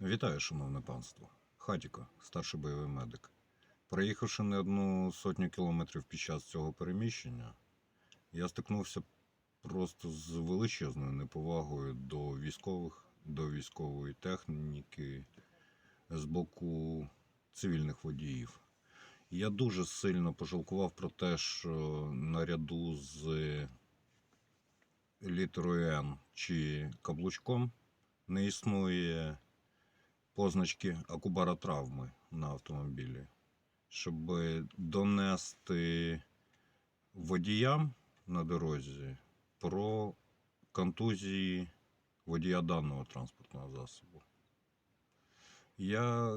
Вітаю, шановне панство. Хатіко, старший бойовий медик. Проїхавши не одну сотню кілометрів під час цього переміщення, я стикнувся просто з величезною неповагою до військових, до військової техніки з боку цивільних водіїв. Я дуже сильно пожалкував про те, що наряду з літерою Н чи каблучком не існує позначки акубара травми на автомобілі, щоб донести водіям на дорозі про контузії водія даного транспортного засобу. Я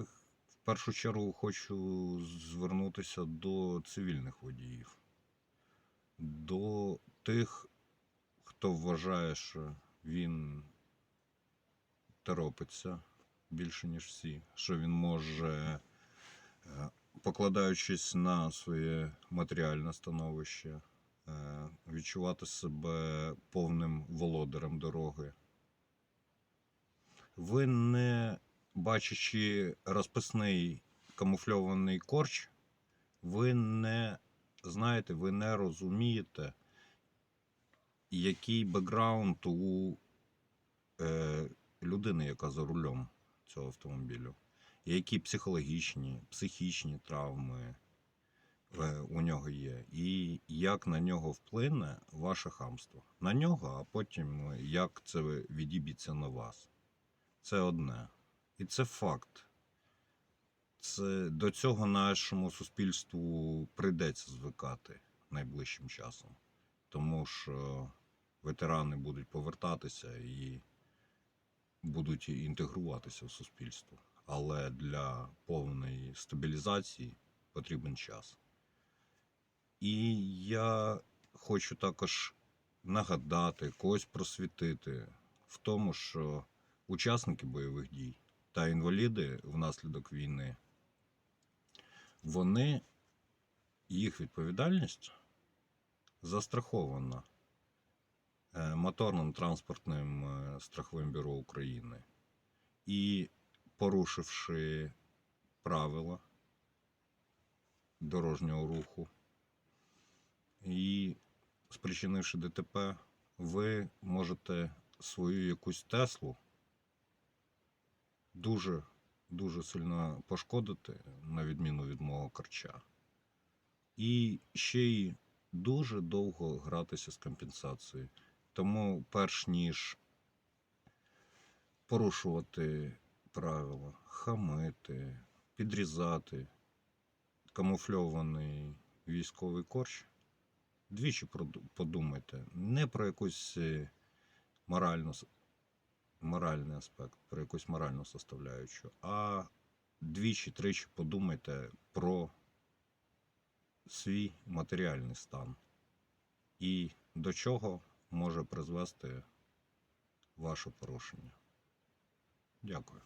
в першу чергу хочу звернутися до цивільних водіїв, до тих, хто вважає, що він торопиться більше, ніж всі, що він може, е, покладаючись на своє матеріальне становище, е, відчувати себе повним володарем дороги. Ви не бачачи розписний камуфльований корч, ви не знаєте, ви не розумієте, який бекграунд у е, людини, яка за рулем цього автомобілю, які психологічні, психічні травми е, у нього є, і як на нього вплине ваше хамство. На нього, а потім е, як це відіб'ється на вас. Це одне. І це факт. Це до цього нашому суспільству прийдеться звикати найближчим часом. Тому що ветерани будуть повертатися і будуть інтегруватися в суспільство. Але для повної стабілізації потрібен час. І я хочу також нагадати, когось просвітити в тому, що учасники бойових дій та інваліди внаслідок війни, вони, їх відповідальність застрахована моторним транспортним е, страховим бюро України. І порушивши правила дорожнього руху і спричинивши ДТП, ви можете свою якусь Теслу дуже, дуже сильно пошкодити, на відміну від мого карча. І ще й дуже довго гратися з компенсацією. Тому, перш ніж порушувати правила, хамити, підрізати камуфльований військовий корч, двічі подумайте не про якусь е, моральну, моральний аспект, про якусь моральну составляючу, а двічі-тричі подумайте про свій матеріальний стан. І до чого може призвести ваше порушення. Дякую.